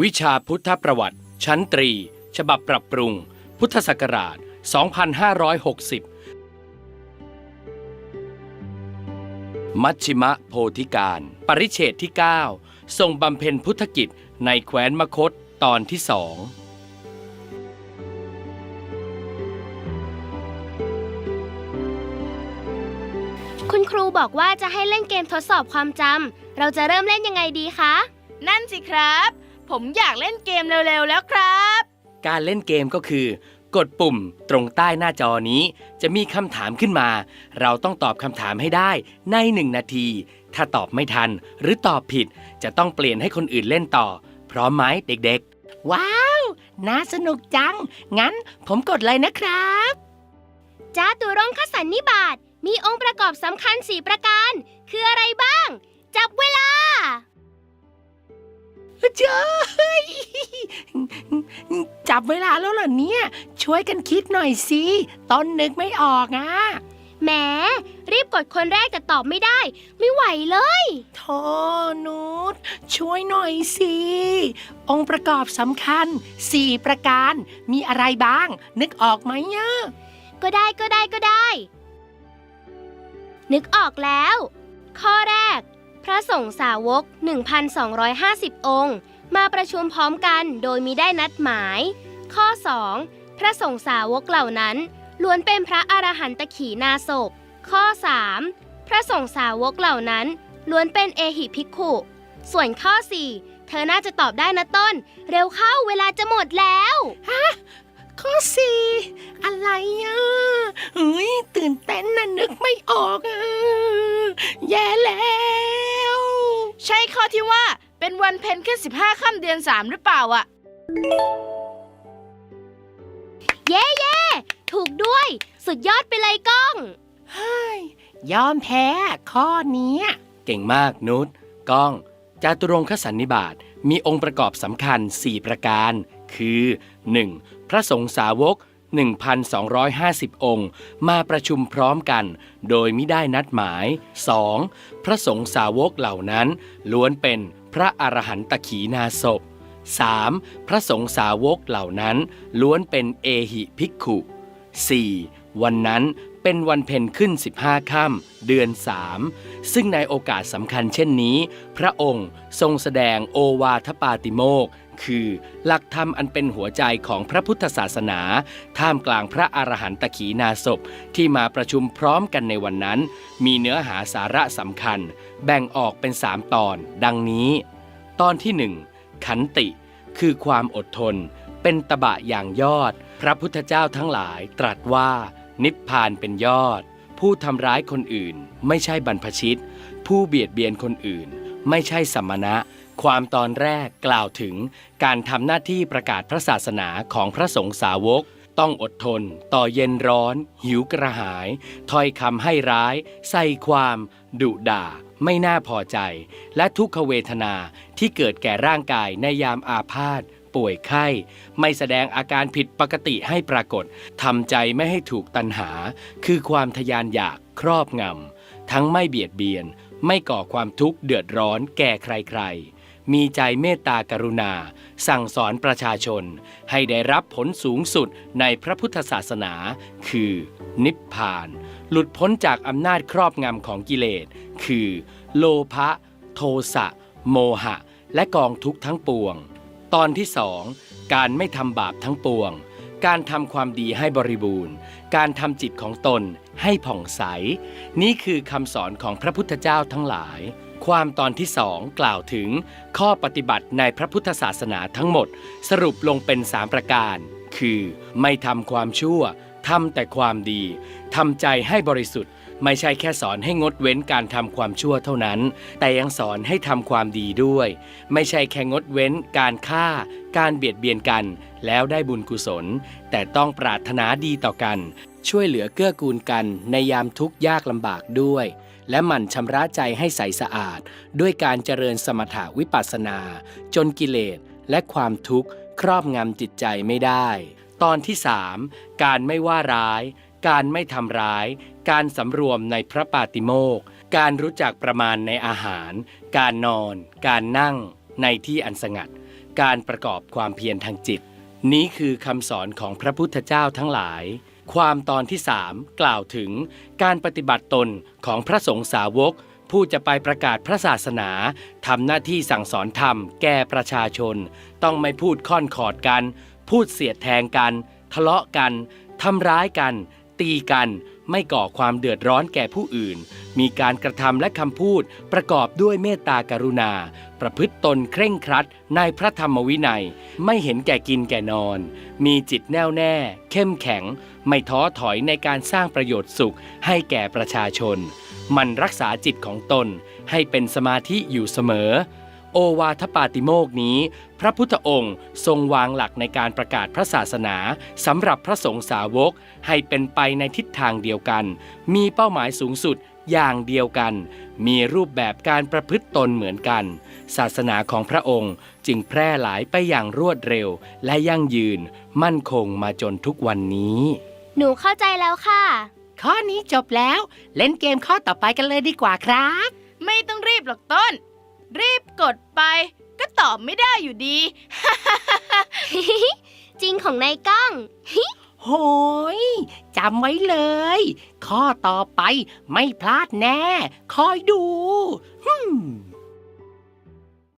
วิชาพุทธประวัติ ชั้นตรี ฉบับปรับปรุง พุทธศักราช 2560 มัชชิมะโพธิการ ปริเฉดที่ 9 ทรงบำเพ็ญพุทธกิจในแคว้นมคตตอนที่สองคุณครูบอกว่าจะให้เล่นเกมทดสอบความจำ เราจะเริ่มเล่นยังไงดีคะ นั่นสิครับ ผมอยากเล่นเกมเร็วๆแล้วครับ การเล่นเกมก็คือ กดปุ่มตรงใต้หน้าจอนี้ จะมีคำถามขึ้นมา เราต้องตอบคำถามให้ได้ในหนึ่งนาที ถ้าตอบไม่ทันหรือตอบผิด จะต้องเปลี่ยนให้คนอื่นเล่นต่อ พร้อมไหมเด็กๆ ว้าว น่าสนุกจัง งั้นผมกดเลยนะครับจ้าตุรงคสันนิบาตมีองค์ประกอบสำคัญ 4 ประการ คืออะไรบ้าง จับเวลา เจ้ยจับเวลาแล้วเหรอเนี่ย ช่วยกันคิดหน่อยสิต้นนึกไม่ออกอะแหมรีบกดคนแรกแต่ตอบไม่ได้ ไม่ไหวเลยโทนุชช่วยหน่อยสิ องค์ประกอบสำคัญ 4 ประการ มีอะไรบ้าง นึกออกไหมเนี่ย ก็ได้ก็ได้ก็ได้ นึกออกแล้ว ข้อแรก พระสงฆ์สาวก 1,250 องค์ มาประชุมพร้อมกันโดยมีได้นัดหมาย ข้อ 2 พระสงฆ์สาวกเหล่านั้นล้วนเป็นพระอรหันตขีนาศพ ข้อ 3 พระสงฆ์สาวกเหล่านั้นล้วนเป็นเอหิภิกขุ ส่วนข้อ 4 เธอน่าจะตอบได้นะต้น เร็วเข้าเวลาจะหมดแล้ว ฮะ ข้อสี่อะไรอะ เป็นวันเพ็ญขึ้น15ค่ำเดือน3หรือเปล่าอะเย่เย่ถูกด้วย สุดยอดไปเลยก้อง เฮ้ยยอมแพ้ข้อเนี้ย เก่งมากนุชก้องจาตุรงคสันนิบาตมีองค์ประกอบสำคัญ 4 ประการ คือ 1. พระสงฆ์สาวก 1,250 องค์ มาประชุมพร้อมกัน โดยมิได้นัดหมาย 2. พระสงฆ์สาวกเหล่านั้น ล้วนเป็นพระอรหันตขีนาศพ 3. พระสงฆ์สาวกเหล่านั้น ล้วนเป็นเอหิภิกขุ 4. วันนั้น เป็นวันเพ็ญขึ้น 15ค่ำเดือน 3 ซึ่งในโอกาสสำคัญเช่นนี้ พระองค์ทรงแสดงโอวาทปาติโมกคือหลักธรรมอันเป็นหัวใจของพระพุทธศาสนา ท่ามกลางพระอรหันตขีนาศพที่มาประชุมพร้อมกันในวันนั้น มีเนื้อหาสาระสำคัญ แบ่งออกเป็น3ตอน ดังนี้ ตอนที่1ขันติคือความอดทน เป็นตบะอย่างยอด พระพุทธเจ้าทั้งหลายตรัสว่า นิพพานเป็นยอด ผู้ทำร้ายคนอื่น ไม่ใช่บรรพชิต ผู้เบียดเบียนคนอื่น ไม่ใช่สมณะ ความตอนแรกกล่าวถึงการทำหน้าที่ประกาศพระศาสนาของพระสงฆ์สาวก ต้องอดทน ต่อเย็นร้อน หิวกระหาย ถ้อยคำให้ร้าย ใส่ความ ดุด่า ไม่น่าพอใจ และทุกขเวทนาที่เกิดแก่ร่างกายในยามอาพาธ ป่วยไข้ ไม่แสดงอาการผิดปกติให้ปรากฏทำใจไม่ให้ถูกตันหา คือความทยานอยากครอบงำทั้งไม่เบียดเบียน ไม่ก่อความทุกข์เดือดร้อนแก่ใครๆ มีใจเมตตากรุณา สั่งสอนประชาชน ให้ได้รับผลสูงสุดในพระพุทธศาสนา คือ นิพพาน หลุดพ้นจากอำนาจครอบงำของกิเลส คือ โลภะโทสะโมหะ และกองทุกข์ทั้งปวง ตอนที่สองการไม่ทำบาปทั้งปวง การทำความดีให้บริบูรณ์ การทำจิตของตนให้ผ่องใส นี่คือคำสอนของพระพุทธเจ้าทั้งหลาย ความตอนที่สองกล่าวถึง ข้อปฏิบัติในพระพุทธศาสนาทั้งหมด สรุปลงเป็นสามประการ คือ ไม่ทำความชั่วทำแต่ความดีทำใจให้บริสุทธิ์ ไม่ใช่แค่สอนให้งดเว้นการทำความชั่วเท่านั้น แต่ยังสอนให้ทำความดีด้วย ไม่ใช่แค่งดเว้นการฆ่า การเบียดเบียนกัน แล้วได้บุญกุศล แต่ต้องปรารถนาดีต่อกัน ช่วยเหลือเกื้อกูลกันในยามทุกข์ยากลำบากด้วย และหมั่นชำระใจให้ใสสะอาด ด้วยการเจริญสมถาวิปัสสนา จนกิเลสและความทุกข์ครอบงำจิตใจไม่ได้ ตอนที่ 3 การไม่ว่าร้าย การไม่ทำร้าย การสำรวมในพระปาติโมกการรู้จักประมาณในอาหาร การนอน การนั่ง ในที่อันสงัด การประกอบความเพียรทางจิต นี้คือคำสอนของพระพุทธเจ้าทั้งหลาย ความตอนที่สามกล่าวถึงการปฏิบัติตนของพระสงฆ์สาวก ผู้จะไปประกาศพระศาสนาทำหน้าที่สั่งสอนธรรม แก่ประชาชน ต้องไม่พูดค่อนขอดกัน พูดเสียดแทงกัน ทะเลาะกันทำร้ายกัน ตีกัน ไม่ก่อความเดือดร้อนแก่ผู้อื่น มีการกระทำและคำพูดประกอบด้วยเมตตากรุณา ประพฤติตนเคร่งครัดในพระธรรมวินัย ไม่เห็นแก่กินแก่นอน มีจิตแน่วแน่ เข้มแข็ง ไม่ท้อถอยในการสร้างประโยชน์สุขให้แก่ประชาชน มันรักษาจิตของตนให้เป็นสมาธิอยู่เสมอ โอวาทปาติโมกข์นี้ พระพุทธองค์ทรงวางหลักในการประกาศพระศาสนาสำหรับพระสงฆ์สาวกให้เป็นไปในทิศทางเดียวกัน มีเป้าหมายสูงสุดอย่างเดียวกัน มีรูปแบบการประพฤติตนเหมือนกัน ศาสนาของพระองค์จึงแพร่หลายไปอย่างรวดเร็ว และยั่งยืน มั่นคงมาจนทุกวันนี้ หนูเข้าใจแล้วค่ะ ข้อนี้จบแล้ว เล่นเกมข้อต่อไปกันเลยดีกว่าครับ ไม่ต้องรีบหรอกต้น รีบกดไป ก็ตอบไม่ได้อยู่ดี จริงของนายก้อง โหยจำไว้เลย ข้อต่อไปไม่พลาดแน่ คอยดูฮึม